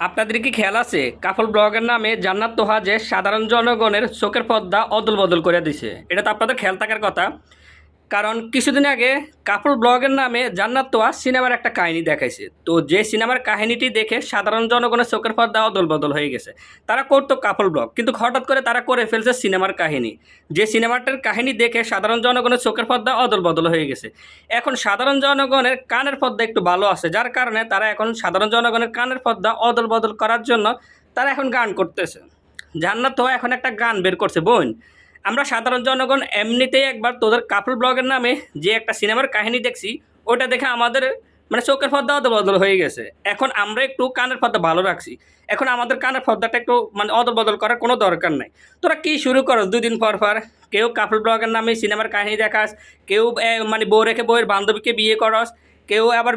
আপনাদের কি খেয়াল আছে? কাফল ব্লগের নামে জান্নাত তোহা যে সাধারণ জনগণের চোখের পর্দা অদল বদল করে দিছে। এটা তো আপনাদের খেয়াল থাকার কথা। কারণ কিছুদিন আগে কাপল ব্লগের নামে জান্নাত তোহা সিনেমার একটা কাহিনী দেখাইছে। তো যে সিনেমার কাহিনীটি দেখে সাধারণ জনগণের চোখের পর্দা অদল বদল হয়ে গেছে। তারা করতো কাপল ব্লগ, কিন্তু হঠাৎ করে তারা করে ফেলছে সিনেমার কাহিনী। যে সিনেমাটার কাহিনী দেখে সাধারণ জনগণের চোখের পর্দা অদল বদল হয়ে গেছে। এখন সাধারণ জনগণের কানের পর্দা একটু ভালো আছে, যার কারণে তারা এখন সাধারণ জনগণের কানের পর্দা অদল বদল করার জন্য তারা এখন গান করতেছে। জান্নাত তো এখন একটা গান বের করছে, বোন। আমরা সাধারণ জনগণ এমনিতেই একবার তোদের কাপল ব্লগের নামে যে একটা সিনেমার কাহিনী দেখছি ওটা দেখে আমাদের মানে চোখের পর্দা অদল বদল হয়ে গেছে। এখন আমরা একটু কানের পর্দা ভালো রাখছি। এখন আমাদের কানের পর্দাটা একটু মানে অদল বদল করার কোনো দরকার নাই। তোরা কি শুরু করস দুদিন পর পর? কেউ কাপল ব্লগের নামে সিনেমার কাহিনী দেখাস, কেউ মানে বউ রেখে বউয়ের বান্ধবীকে বিয়ে করস, কেউ আবার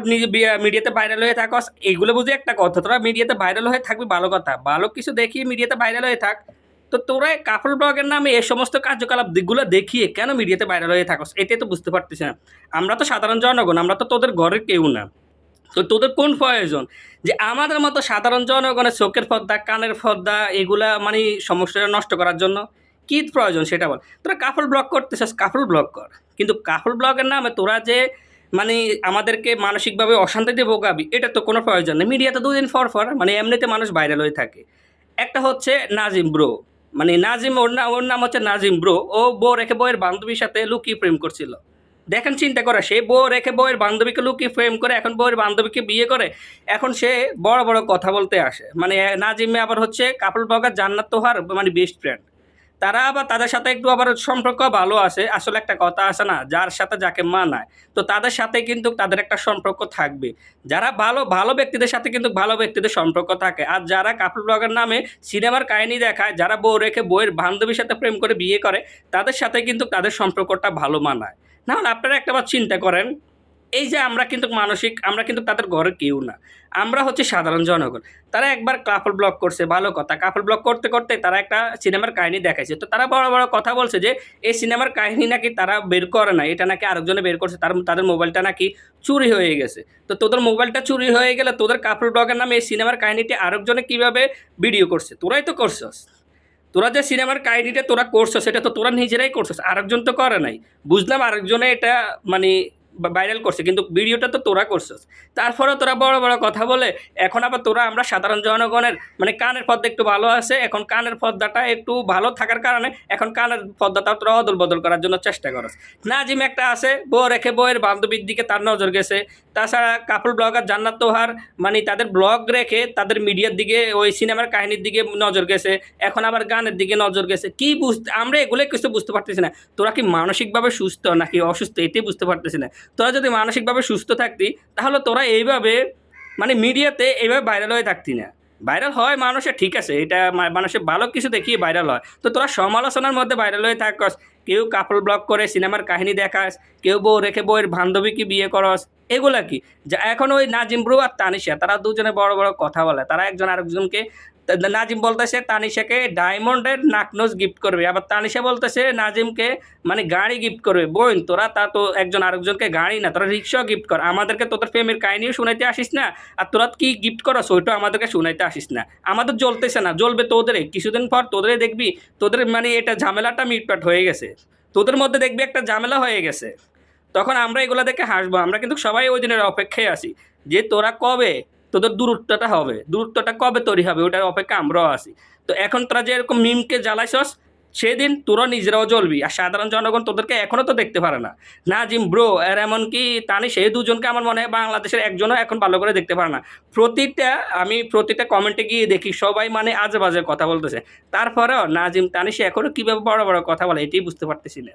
মিডিয়াতে ভাইরাল হয়ে থাকস। এইগুলো বুঝে একটা কথা, তোরা মিডিয়াতে ভাইরাল হয়ে থাকবি, ভালো কথা। ভালো কিছু দেখি মিডিয়াতে ভাইরাল হয়ে থাক। তো তোরা কাপল ব্লগের নামে এই সমস্ত কার্যকলাপ দিকগুলো দেখিয়ে কেন মিডিয়াতে ভাইরাল হয়ে থাকস? এটাই তো বুঝতে পারতেছি না। আমরা তো সাধারণ জনগণ, আমরা তো তোদের ঘরের কেউ না। তো তোদের কোন প্রয়োজন? যে আমাদের মতো সাধারণ জনগণের চোখের পর্দা, কানের পর্দা, এগুলা মানে সমস্যাটা নষ্ট করার জন্য কী প্রয়োজন সেটা বল। তোরা কাপল ব্লগ করতে চাস কাপল ব্লগ কর। কিন্তু কাপল ব্লগের নামে তোরা যে মানে আমাদেরকে মানসিকভাবে অশান্তিতে ভোগাবি, এটা তো কোনো প্রয়োজন নেই। মিডিয়াতে দুদিন পর পর মানে এমনিতে মানুষ ভাইরাল হয়ে থাকে। একটা হচ্ছে নাজিম ব্রো মানে নাজিম, ওর নাম ওর নাম হচ্ছে নাজিম ব্রো ও বউ রেখে বউয়ের বান্ধবীর সাথে লুকিয়ে প্রেম করছিল। দেখেন চিন্তা করা, সে বউ রেখে বউয়ের বান্ধবীকে লুকিয়ে প্রেম করে, এখন বউয়ের বান্ধবীকে বিয়ে করে, এখন সে বড় বড় কথা বলতে আসে। মানে নাজিমে আবার হচ্ছে কাপড় বগা জান্নাত তোহার মানে বেস্ট ফ্রেন্ড তারা আবার তাদের সাথে একটু আবার সম্পর্ক ভালো আছে, আসলে একটা কথা আছে না, যার সাথে যাকে মানায়। তো তাদের সাথে কিন্তু তাদের একটা সম্পর্ক থাকবে। যারা ভালো ভালো ব্যক্তিদের সাথে কিন্তু ভালো ব্যক্তিদের সম্পর্ক থাকে। আর যারা কাপল ব্লগের নামে সিনেমার কাহিনী দেখায়, যারা বউ রেখে বউয়ের বান্ধবীর সাথে প্রেম করে বিয়ে করে, তাদের সাথে কিন্তু তাদের সম্পর্কটা ভালো মানায়। না আপনারা একটাবার চিন্তা করেন এই যে আমরা কিন্তু মানসিক, আমরা কিন্তু তাদের ঘরে কেউ না। আমরা হচ্ছে সাধারণ জনগণ। তারা একবার কাপল ব্লক করছে, ভালো কথা। কাপল ব্লক করতে করতে তারা একটা সিনেমার কাহিনী দেখাইছে। তো তারা বড় বড় কথা বলছে যে, এই সিনেমার কাহিনী নাকি তারা বের করে না এটা নাকি আরেকজনে বের করছে। তার, তাদের মোবাইলটা নাকি চুরি হয়ে গেছে। তো তোদের মোবাইলটা চুরি হয়ে গেলে তোদের কাপল ব্লগের নামে এই সিনেমার কাহিনীটি আরেকজনে কীভাবে ভিডিও করছে? তোরাই তো করছস। তোরা যে সিনেমার কাহিনীটা তোরা করছ সেটা তো তোরা নিজেরাই করছিস। আরেকজন তো করে নাই। বুঝলাম আরেকজনে এটা মানে ভাইরাল করছে, কিন্তু ভিডিওটা তো তোরা করছিস। তারপরে তোরা বড় বড় কথা বলে, এখন আবার তোরা আমরা সাধারণ জনগণের মানে কানের পর্দা একটু ভালো আছে, এখন কানের পর্দাটা একটু ভালো থাকার কারণে এখন কানের পর্দাটা তোরা অদল বদল করার জন্য চেষ্টা করস। নাজিম একটা আছে, বউ রেখে বউয়ের বান্ধবীর দিকে তার নজর গেছে। তাছাড়া কাপল ব্লগার জান্নাত তোহার মানে তাদের ব্লগ রেখে তাদের মিডিয়ার দিকে, ওই সিনেমার কাহিনীর দিকে নজর গেছে। এখন আবার গানের দিকে নজর গেছে। কি বুঝতে, আমরা এগুলো কিছু বুঝতে পারতেছি না। তোরা কি মানসিকভাবে সুস্থ নাকি অসুস্থ? এটাই বুঝতে পারতেছি না। তোরা যদি মানসিকভাবে সুস্থ থাকতি, তাহলে তোরা এইভাবে মানে মিডিয়াতে এইভাবে ভাইরাল হয়ে থাকতি না। ভাইরাল হয় মানুষের ঠিক আছে, এটা মানুষের ভালো কিছু দেখিয়ে ভাইরাল হয়। তো তোরা সমালোচনার মধ্যে ভাইরাল হয়ে থাকস, কেউ কাপল ব্লগ করে সিনেমার কাহিনী দেখাস, কেউ বউ রেখে বউয়ের বান্ধবীকে বিয়ে করস, এগুলা কি? যা, এখন ওই নাজিম ব্রু আর তানিশা, তারা দুজনে বড় বড় কথা বলে, তারা একজন আরেকজনকে নাজিম বলতেছে, তানিশাকে ডায়মন্ডের নাকনোজ গিফট করবে। আবার তানিশা বলতেছে, নাজিমকে মানে গাড়ি গিফট করবে। বোন, তোরা তা তো একজন আরেকজনকে গাড়ি না, তোরা রিক্সাও গিফট কর। আমাদেরকে তোদের প্রেমের কাহিনীও শুনাইতে আসিস না, আর তোরা কি গিফট করস, ওইটাও আমাদেরকে শুনাইতে আসিস না। আমাদের জ্বলতেছে না, জ্বলবে তোদের কিছুদিন পর তোদের দেখবি, তোদের মানে এটা ঝামেলাটা মিটপাট হয়ে গেছে। তোদের মধ্যে দেখবি একটা ঝামেলা হয়ে গেছে। তখন আমরা এগুলো দেখে হাসবো। আমরা কিন্তু সবাই ওই দিনের অপেক্ষায় আছি যে তোরা কবে তোদের দূরত্বটা হবে, দূরত্বটা কবে তৈরি হবে ওটার অপেক্ষা আমরাও আছি। তো এখন তোরা যে এরকম মিমকে জ্বালাইছস, সেদিন তোরা নিজেরাও জ্বলবি, আর সাধারণ জনগণ তোদেরকে এখনও তো দেখতে পারে না। নাজিম, ব্রো, আর এমনকি তানি সেই দুজনকে আমার মনে হয় বাংলাদেশের একজনও এখন ভালো করে দেখতে পারে না। প্রতিটা, আমি প্রতিটা কমেন্টে গিয়ে দেখি, সবাই মানে আজে বাজে কথা বলতেছে। তারপরেও নাজিম, তানিশে এখনও কীভাবে বড় বড় কথা বলে এটাই বুঝতে পারতেছি না।